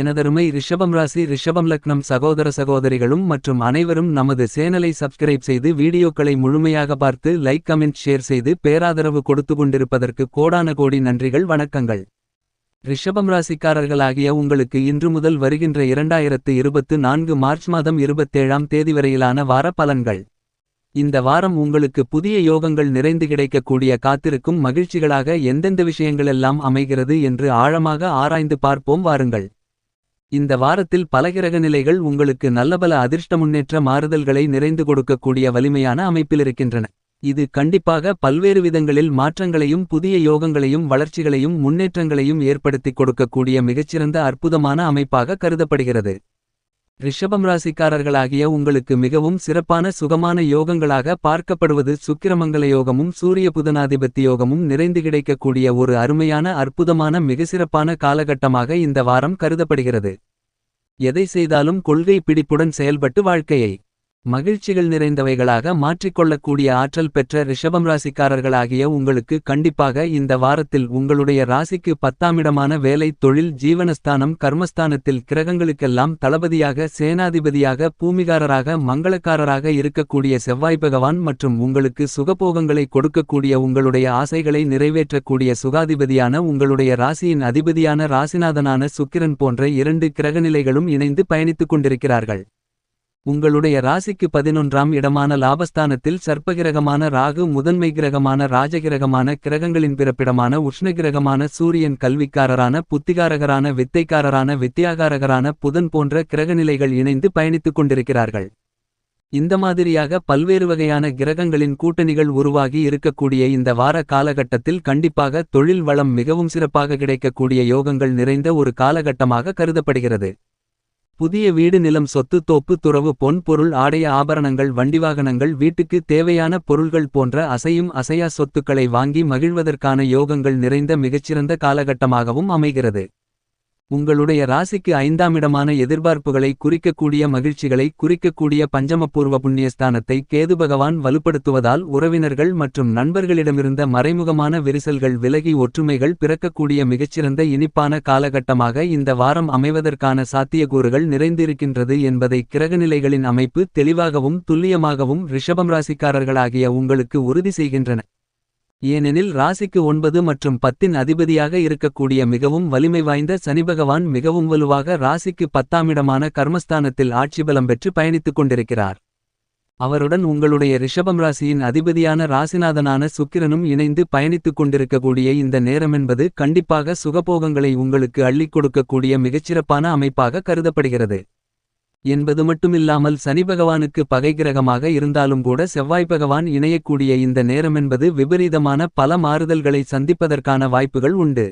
எனதருமை ரிஷபம் ராசி ரிஷபம் லக்னம் சகோதர சகோதரிகளும் மற்றும் அனைவரும் நமது சேனலை சப்ஸ்கிரைப் செய்து வீடியோக்களை முழுமையாக பார்த்து லைக் கமெண்ட் ஷேர் செய்து பேராதரவு கொடுத்து கொண்டிருப்பதற்கு கோடான கோடி நன்றிகள் வணக்கங்கள். ரிஷபம் ராசிக்காரர்களாகிய உங்களுக்கு இன்று முதல் வருகின்ற இரண்டாயிரத்து இருபத்து நான்கு மார்ச் மாதம் இருபத்தேழாம் தேதி வரையிலான வார பலன்கள். இந்த வாரம் உங்களுக்கு புதிய யோகங்கள் நிறைந்து கிடைக்கக்கூடிய காத்திருக்கும் மகிழ்ச்சிகளாக எந்தெந்த விஷயங்களெல்லாம் அமைகிறது என்று ஆழமாக ஆராய்ந்து பார்ப்போம் வாருங்கள். இந்த வாரத்தில் பல கிரக நிலைகள் உங்களுக்கு நல்லபல அதிர்ஷ்ட முன்னேற்ற மாறுதல்களை நிறைந்து கொடுக்கக்கூடிய வலிமையான அமைப்பிலிருக்கின்றன இது கண்டிப்பாக பல்வேறு விதங்களில் மாற்றங்களையும் புதிய யோகங்களையும் வளர்ச்சிகளையும் முன்னேற்றங்களையும் ஏற்படுத்திக் கொடுக்கக்கூடிய மிகச்சிறந்த அற்புதமான அமைப்பாக கருதப்படுகிறது. ரிஷபம் ராசிக்காரர்களாகிய உங்களுக்கு மிகவும் சிறப்பான சுகமான யோகங்களாக பார்க்கப்படுவது சுக்கிரமங்கல யோகமும் சூரிய புதனாதிபத்தி யோகமும் நிறைந்து கிடைக்கக்கூடிய ஒரு அருமையான அற்புதமான மிக சிறப்பான காலகட்டமாக இந்த வாரம் கருதப்படுகிறது. எதை செய்தாலும் கொள்கை பிடிப்புடன் செயல்பட்டு வாழ்க்கையை மகிழ்ச்சிகள் நிறைந்தவைகளாக மாற்றிக்கொள்ளக்கூடிய ஆற்றல் பெற்ற ரிஷபம் ராசிக்காரர்களாகிய உங்களுக்கு கண்டிப்பாக இந்த வாரத்தில் உங்களுடைய ராசிக்கு பத்தாமிடமான வேலை தொழில் ஜீவனஸ்தானம் கர்மஸ்தானத்தில் கிரகங்களுக்கெல்லாம் தளபதியாக சேனாதிபதியாக பூமிகாரராக மங்களக்காரராக இருக்கக்கூடிய செவ்வாய் பகவான் மற்றும் உங்களுக்கு சுகபோகங்களை கொடுக்கக்கூடிய உங்களுடைய ஆசைகளை நிறைவேற்றக்கூடிய சுகாதிபதியான உங்களுடைய ராசியின் அதிபதியான ராசிநாதனான சுக்கிரன் போன்ற இரண்டு கிரகநிலைகளும் இணைந்து பயணித்துக் கொண்டிருக்கிறார்கள். உங்களுடைய ராசிக்கு பதினொன்றாம் இடமான லாபஸ்தானத்தில் சர்ப்பகிரகமான ராகு முதன்மை கிரகமான ராஜகிரகமான கிரகங்களின் பிறப்பிடமான உஷ்ணகிரகமான சூரியன் கல்விக்காரரான புத்திகாரகரான வித்தைக்காரரான வித்தியாகாரகரான புதன் போன்ற கிரகநிலைகள் இணைந்து பயணித்துக் கொண்டிருக்கிறார்கள். இந்த மாதிரியாக பல்வேறு வகையான கிரகங்களின் கூட்டணிகள் உருவாகி இருக்கக்கூடிய இந்த வார காலகட்டத்தில் கண்டிப்பாக தொழில் வளம் மிகவும் சிறப்பாக கிடைக்கக்கூடிய யோகங்கள் நிறைந்த ஒரு காலகட்டமாக கருதப்படுகிறது. புதிய வீடு நிலம் சொத்து தோப்பு துறவு பொன் பொருள் ஆடைய ஆபரணங்கள் வண்டிவாகனங்கள் வீட்டுக்கு தேவையான பொருள்கள் போன்ற அசையும் அசையா சொத்துக்களை வாங்கி மகிழ்வதற்கான யோகங்கள் நிறைந்த மிகச்சிறந்த காலகட்டமாகவும் அமைகிறது. உங்களுடைய ராசிக்கு ஐந்தாம் இடமான எதிர்பார்ப்புகளை குறிக்கக்கூடிய மகிழ்ச்சிகளை குறிக்கக்கூடிய பஞ்சமபூர்வ புண்ணியஸ்தானத்தை கேது பகவான் வலுப்படுத்துவதால் உறவினர்கள் மற்றும் நண்பர்களிடமிருந்த மறைமுகமான விரிசல்கள் விலகி ஒற்றுமைகள் பிறக்கக்கூடிய மிகச்சிறந்த இனிப்பான காலகட்டமாக இந்த வாரம் அமைவதற்கான சாத்தியக்கூறுகள் நிறைந்திருக்கின்றது என்பதை கிரகநிலைகளின் அமைப்பு தெளிவாகவும் துல்லியமாகவும் ரிஷபம் ராசிக்காரர்களாகிய உங்களுக்கு உறுதி செய்கின்றன. ஏனெனில் ராசிக்கு ஒன்பது மற்றும் பத்தின் அதிபதியாக இருக்கக்கூடிய மிகவும் வலிமை வாய்ந்த சனிபகவான் மிகவும் வலுவாக ராசிக்கு பத்தாமிடமான கர்மஸ்தானத்தில் ஆட்சிபலம் பெற்று பயணித்துக் கொண்டிருக்கிறார். அவருடன் உங்களுடைய ரிஷபம் ராசியின் அதிபதியான ராசிநாதனான சுக்கிரனும் இணைந்து பயணித்துக் கொண்டிருக்கக்கூடிய இந்த நேரமென்பது கண்டிப்பாக சுகபோகங்களை உங்களுக்கு அள்ளிக் கொடுக்கக்கூடிய மிகச்சிறப்பான அமைப்பாக கருதப்படுகிறது. என்பது மட்டுமில்லாமல் சனி பகவானுக்கு பகை கிரகமாக இருந்தாலும் கூட செவ்வாய் பகவான் இணையக்கூடிய இந்த நேரமென்பது விபரீதமான பல மாறுதல்களை சந்திப்பதற்கான வாய்ப்புகள் உண்டு.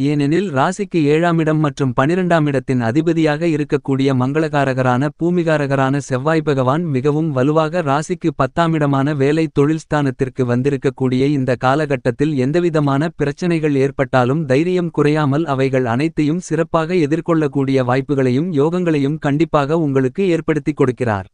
ஏனெனில் ராசிக்கு ஏழாமிடம் மற்றும் பனிரெண்டாம் இடத்தின் அதிபதியாக இருக்கக்கூடிய மங்களகாரகரான பூமிகாரகரான செவ்வாய் பகவான் மிகவும் வலுவாக ராசிக்கு பத்தாமிடமான வேலை தொழில்ஸ்தானத்திற்கு வந்திருக்கக்கூடிய இந்த காலகட்டத்தில் எந்தவிதமான பிரச்சனைகள் ஏற்பட்டாலும் தைரியம் குறையாமல் அவைகள் அனைத்தையும் சிறப்பாக எதிர்கொள்ளக்கூடிய வாய்ப்புகளையும் யோகங்களையும் கண்டிப்பாக உங்களுக்கு ஏற்படுத்திக் கொடுக்கிறார்.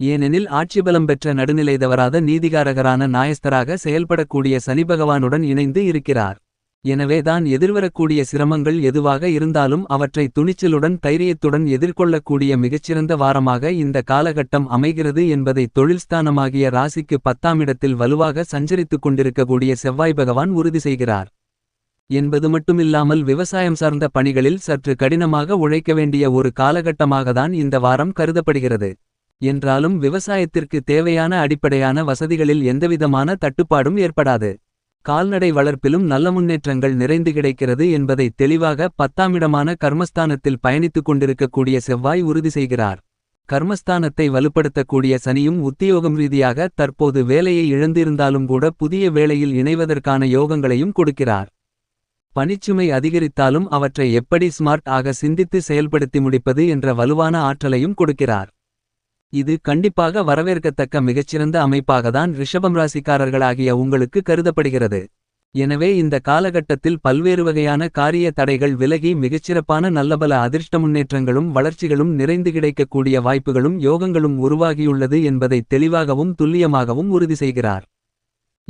ஏனெனில் ஆட்சிபலம் பெற்ற நடுநிலைதவராத நீதிகாரகரான நாயஸ்தராக செயல்படக்கூடிய சனி பகவானுடன் இணைந்து இருக்கிறார். எனவேதான் எதிர்வரக்கூடிய சிரமங்கள் எதுவாக இருந்தாலும் அவற்றை துணிச்சலுடன் தைரியத்துடன் எதிர்கொள்ளக்கூடிய மிகச்சிறந்த வாரமாக இந்த காலகட்டம் அமைகிறது என்பதை தொழில்ஸ்தானமாகிய ராசிக்கு பத்தாமிடத்தில் வலுவாக சஞ்சரித்துக் கொண்டிருக்கக்கூடிய செவ்வாய் பகவான் உறுதி செய்கிறார். என்பது மட்டுமில்லாமல் விவசாயம் சார்ந்த பணிகளில் சற்று கடினமாக உழைக்க வேண்டிய ஒரு காலகட்டமாகத்தான் இந்த வாரம் கருதப்படுகிறது. என்றாலும் விவசாயத்திற்கு தேவையான அடிப்படையான வசதிகளில் எந்தவிதமான தட்டுப்பாடும் ஏற்படாது. கால்நடை வளர்ப்பிலும் நல்ல முன்னேற்றங்கள் நிறைந்து கிடைக்கிறது என்பதை தெளிவாக பத்தாமிடமான கர்மஸ்தானத்தில் பயணித்துக் கொண்டிருக்கக்கூடிய செவ்வாய் உறுதி செய்கிறார். கர்மஸ்தானத்தை வலுப்படுத்தக்கூடிய சனியும் உத்தியோகம் ரீதியாக தற்போது வேலையை இழந்திருந்தாலும் கூட புதிய வேலையில் இணைவதற்கான யோகங்களையும் கொடுக்கிறார். பணிச்சுமை அதிகரித்தாலும் அவற்றை எப்படி ஸ்மார்ட் ஆக சிந்தித்து செயல்படுத்தி முடிப்பது என்ற வலுவான ஆற்றலையும் கொடுக்கிறார். இது கண்டிப்பாக வரவேற்கத்தக்க மிகச்சிறந்த அமைப்பாகத்தான் ரிஷபம் ராசிக்காரர்களாகிய உங்களுக்கு கருதப்படுகிறது. எனவே இந்த காலகட்டத்தில் பல்வேறு வகையான காரிய தடைகள் விலகி மிகச்சிறப்பான நல்லபல அதிர்ஷ்ட முன்னேற்றங்களும் வளர்ச்சிகளும் நிறைந்து கிடைக்கக்கூடிய வாய்ப்புகளும் யோகங்களும் உருவாகியுள்ளது என்பதை தெளிவாகவும் துல்லியமாகவும் உறுதி செய்கிறார்.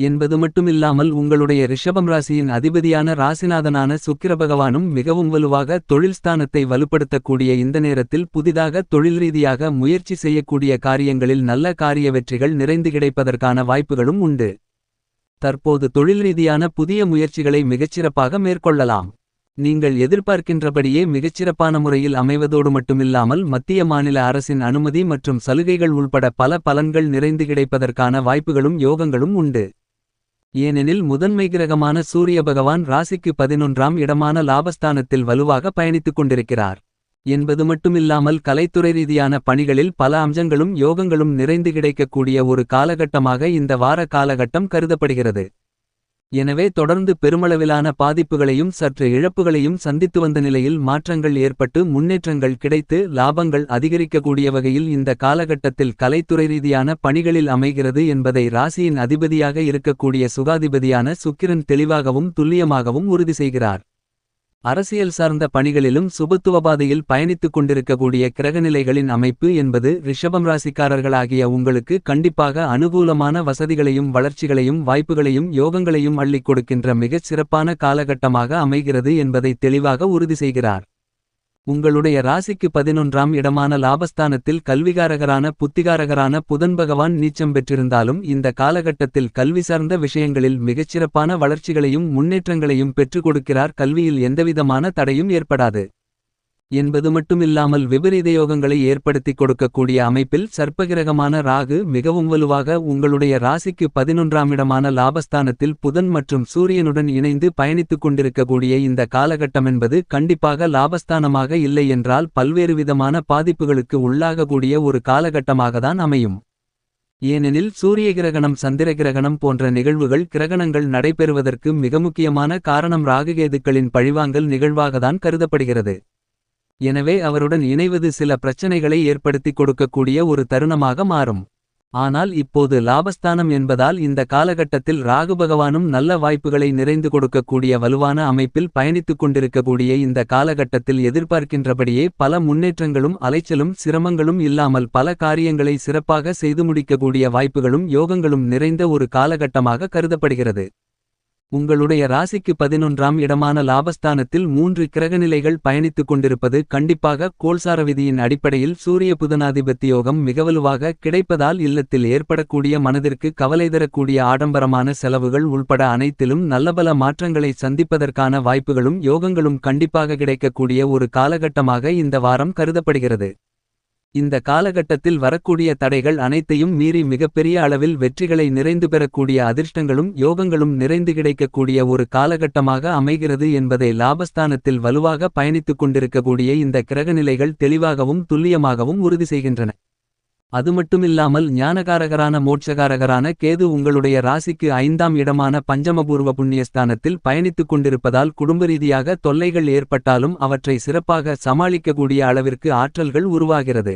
என்பது மட்டுமில்லாமல் உங்களுடைய ரிஷபம் ராசியின் அதிபதியான ராசிநாதனான சுக்கிர பகவானும் மிகவும் வலுவாக தொழில் ஸ்தானத்தை வலுப்படுத்தக்கூடிய இந்த நேரத்தில் புதிதாக தொழில் ரீதியாக முயற்சி செய்யக்கூடிய காரியங்களில் நல்ல காரிய வெற்றிகள் நிறைந்து கிடைப்பதற்கான வாய்ப்புகளும் உண்டு. தற்போது தொழில் ரீதியான புதிய முயற்சிகளை மிகச்சிறப்பாக மேற்கொள்ளலாம். நீங்கள் எதிர்பார்க்கின்றபடியே மிகச்சிறப்பான முறையில் அமைவதோடு மட்டுமில்லாமல் மத்திய மாநில அரசின் அனுமதி மற்றும் சலுகைகள் உள்பட பல பலன்கள் நிறைந்து கிடைப்பதற்கான வாய்ப்புகளும் யோகங்களும் உண்டு. ஏனெனில் முதன்மை கிரகமான சூரிய பகவான் ராசிக்கு பதினொன்றாம் இடமான லாபஸ்தானத்தில் வலுவாக பயணித்துக் கொண்டிருக்கிறார். என்பது மட்டுமில்லாமல் கலைத்துறை ரீதியான பணிகளில் பல அம்சங்களும் யோகங்களும் நிறைந்து கிடைக்கக்கூடிய ஒரு காலகட்டமாக இந்த வார காலகட்டம் கருதப்படுகிறது. எனவே தொடர்ந்து பெருமளவிலான பாதிப்புகளையும் சற்று இழப்புகளையும் சந்தித்து வந்த நிலையில் மாற்றங்கள் ஏற்பட்டு முன்னேற்றங்கள் கிடைத்து லாபங்கள் அதிகரிக்கக்கூடிய வகையில் இந்த காலகட்டத்தில் கலைத்துறை ரீதியான பணிகளில் அமைகிறது என்பதை ராசியின் அதிபதியாக இருக்கக்கூடிய சுகாதிபதியான சுக்கிரன் தெளிவாகவும் துல்லியமாகவும் உறுதி செய்கிறார். அரசியல் சார்ந்த பணிகளிலும் சுபத்துவபாதையில் பயணித்துக் கொண்டிருக்கக்கூடிய கிரகநிலைகளின் அமைப்பு என்பது ரிஷபம் ராசிக்காரர்களாகிய உங்களுக்கு கண்டிப்பாக அனுகூலமான வசதிகளையும் வளர்ச்சிகளையும் வாய்ப்புகளையும் யோகங்களையும் அள்ளிக் கொடுக்கின்ற மிகச் சிறப்பான காலகட்டமாக அமைகிறது என்பதை தெளிவாக உறுதி செய்கிறார். உங்களுடைய ராசிக்கு பதினொன்றாம் இடமான லாபஸ்தானத்தில் கல்விகாரகரான புத்திகாரகரான புதன் பகவான் நீச்சம் பெற்றிருந்தாலும் இந்த காலகட்டத்தில் கல்வி சார்ந்த விஷயங்களில் மிகச்சிறப்பான வளர்ச்சிகளையும் முன்னேற்றங்களையும் பெற்றுக் கொடுக்கிறார். கல்வியில் எந்தவிதமான தடையும் ஏற்படாது. என்பது மட்டுமில்லாமல் விபரீத யோகங்களை ஏற்படுத்திக் கொடுக்கக்கூடிய அமைப்பில் சர்ப்பகிரகமான ராகு மிகவும் வலுவாக உங்களுடைய ராசிக்கு பதினொன்றாம் இடமான லாபஸ்தானத்தில் புதன் மற்றும் சூரியனுடன் இணைந்து பயணித்துக் கொண்டிருக்கக்கூடிய இந்த காலகட்டமென்பது கண்டிப்பாக லாபஸ்தானமாக இல்லை என்றால் பல்வேறு விதமான பாதிப்புகளுக்கு உள்ளாகக்கூடிய ஒரு காலகட்டமாகத்தான் அமையும். ஏனெனில் சூரிய கிரகணம் சந்திர கிரகணம் போன்ற நிகழ்வுகள் கிரகணங்கள் நடைபெறுவதற்கு மிக முக்கியமான காரணம் ராகுகேதுக்களின் பழிவாங்கல் நிகழ்வாகத்தான் கருதப்படுகிறது. எனவே அவருடன் இணைவது சில பிரச்சனைகளை ஏற்படுத்திக் கொடுக்கக்கூடிய ஒரு தருணமாக மாறும். ஆனால் இப்போது லாபஸ்தானம் என்பதால் இந்த காலகட்டத்தில் ராகு பகவானும் நல்ல வாய்ப்புகளை நிறைந்து கொடுக்கக்கூடிய வலுவான அமைப்பில் பயணித்துக் கொண்டிருக்கக்கூடிய இந்த காலகட்டத்தில் எதிர்பார்க்கின்றபடியே பல முன்னேற்றங்களும் அலைச்சலும் சிரமங்களும் இல்லாமல் பல காரியங்களை சிறப்பாக செய்து முடிக்கக்கூடிய வாய்ப்புகளும் யோகங்களும் நிறைந்த ஒரு காலகட்டமாக கருதப்படுகிறது. உங்களுடைய ராசிக்கு பதினொன்றாம் இடமான லாபஸ்தானத்தில் மூன்று கிரகநிலைகள் பயணித்துக் கொண்டிருப்பது கண்டிப்பாக கோல்சார விதியின் அடிப்படையில் சூரிய புதனாதிபத்தியோகம் மிகவலுவாக கிடைப்பதால் இல்லத்தில் ஏற்படக்கூடிய மனதிற்கு கவலை தரக்கூடிய ஆடம்பரமான செலவுகள் உள்பட அனைத்திலும் நல்லபல மாற்றங்களை சந்திப்பதற்கான வாய்ப்புகளும் யோகங்களும் கண்டிப்பாக கிடைக்கக்கூடிய ஒரு காலகட்டமாக இந்த வாரம் கருதப்படுகிறது. இந்த காலகட்டத்தில் வரக்கூடிய தடைகள் அனைத்தையும் மீறி மிகப்பெரிய அளவில் வெற்றிகளை நிறைந்து பெறக்கூடிய அதிர்ஷ்டங்களும் யோகங்களும் நிறைந்து கிடைக்கக்கூடிய ஒரு காலகட்டமாக அமைகிறது என்பதை லாபஸ்தானத்தில் வலுவாக பயணித்துக் கொண்டிருக்கக்கூடிய இந்த கிரகநிலைகள் தெளிவாகவும் துல்லியமாகவும் உறுதி செய்கின்றன. அது மட்டுமில்லாமல் ஞானகாரகரான மோட்சகாரகரான கேது உங்களுடைய ராசிக்கு ஐந்தாம் இடமான பஞ்சமபூர்வ புண்ணியஸ்தானத்தில் பயணித்துக் கொண்டிருப்பதால் குடும்ப ரீதியாக தொல்லைகள் ஏற்பட்டாலும் அவற்றை சிறப்பாக சமாளிக்கக்கூடிய அளவிற்கு ஆற்றல்கள் உருவாகிறது.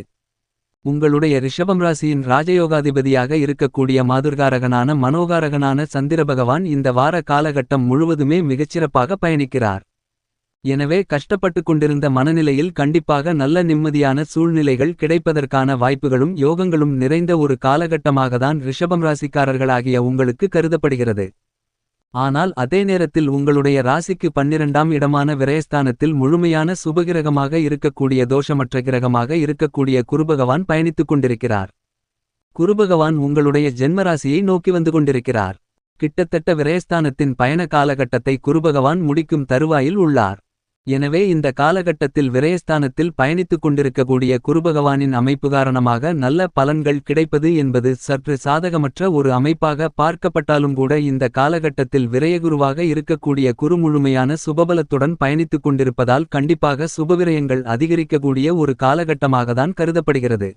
உங்களுடைய ரிஷபம் ராசியின் ராஜயோகாதிபதியாக இருக்கக்கூடிய மாதுர்காரகனான மனோகாரகனான சந்திர பகவான் இந்த வார காலகட்டம் முழுவதுமே மிகச்சிறப்பாக பயணிக்கிறார். எனவே கஷ்டப்பட்டுக் கொண்டிருந்த மனநிலையில் கண்டிப்பாக நல்ல நிம்மதியான சூழ்நிலைகள் கிடைப்பதற்கான வாய்ப்புகளும் யோகங்களும் நிறைந்த ஒரு காலகட்டமாகத்தான் ரிஷபம் ராசிக்காரர்களாகிய உங்களுக்கு கருதப்படுகிறது. ஆனால் அதே நேரத்தில் உங்களுடைய ராசிக்கு பன்னிரண்டாம் இடமான விரயஸ்தானத்தில் முழுமையான சுபகிரகமாக இருக்கக்கூடிய தோஷமற்ற கிரகமாக இருக்கக்கூடிய குருபகவான் பயணித்துக் கொண்டிருக்கிறார். குருபகவான் உங்களுடைய ஜென்மராசியை நோக்கி வந்து கொண்டிருக்கிறார். கிட்டத்தட்ட விரயஸ்தானத்தின் பயண காலகட்டத்தை குருபகவான் முடிக்கும் தருவாயில் உள்ளார். எனவே இந்த காலகட்டத்தில் விரயஸ்தானத்தில் பயணித்துக் கொண்டிருக்கக்கூடிய குருபகவானின் அமைப்பு காரணமாக நல்ல பலன்கள் கிடைப்பது என்பது சற்று சாதகமற்ற ஒரு அமைப்பாக பார்க்கப்பட்டாலும் கூட இந்த காலகட்டத்தில் விரயகுருவாக இருக்கக்கூடிய குரு முழுமையான சுபபலத்துடன் பயணித்துக் கொண்டிருப்பதால் கண்டிப்பாக சுபவிரயங்கள் அதிகரிக்கக்கூடிய ஒரு காலகட்டமாகத்தான் கருதப்படுகிறது.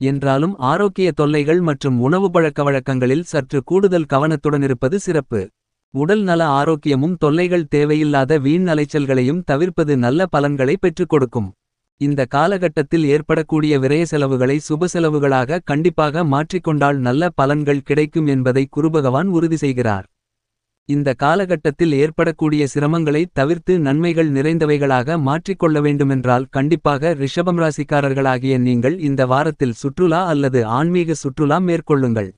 என்றாலும் ஆரோக்கிய தொல்லைகள் மற்றும் உணவு பழக்க வழக்கங்களில் சற்று கூடுதல் கவனத்துடன் இருப்பது சிறப்பு. உடல் நல ஆரோக்கியமும் தொல்லைகள் தேவையில்லாத வீண் அலைச்சல்களையும் தவிர்ப்பது நல்ல பலன்களை பெற்றுக் கொடுக்கும். இந்த காலகட்டத்தில் ஏற்படக்கூடிய விரய செலவுகளை சுப செலவுகளாக கண்டிப்பாக மாற்றிக்கொண்டால் நல்ல பலன்கள் கிடைக்கும் என்பதை குருபகவான் உறுதி செய்கிறார். இந்த காலகட்டத்தில் ஏற்படக்கூடிய சிரமங்களை தவிர்த்து நன்மைகள் நிறைந்தவைகளாக மாற்றிக்கொள்ள வேண்டுமென்றால் கண்டிப்பாக ரிஷபம் ராசிக்காரர்களாகிய நீங்கள் இந்த வாரத்தில் சுற்றுலா அல்லது ஆன்மீக சுற்றுலா மேற்கொள்ளுங்கள்.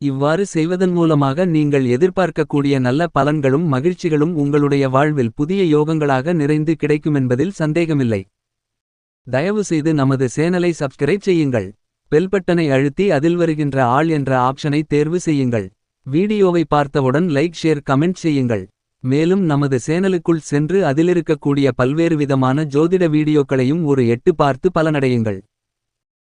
இவ்வாறு செய்வதன் மூலமாக நீங்கள் எதிர்பார்க்கக்கூடிய நல்ல பலன்களும் மகிழ்ச்சிகளும் உங்களுடைய வாழ்வில் புதிய யோகங்களாக நிறைந்து கிடைக்குமென்பதில் சந்தேகமில்லை. தயவு செய்து நமது சேனலை சப்ஸ்கிரைப் செய்யுங்கள். பெல்பட்டனை அழுத்தி அதில் வருகின்ற ஆள் என்ற ஆப்ஷனை தேர்வு செய்யுங்கள். வீடியோவை பார்த்தவுடன் லைக் ஷேர் கமெண்ட் செய்யுங்கள். மேலும் நமது சேனலுக்குள் சென்று அதிலிருக்கக்கூடிய பல்வேறு விதமான ஜோதிட வீடியோக்களையும் ஒரு எட்டு பார்த்து பலனடையுங்கள்.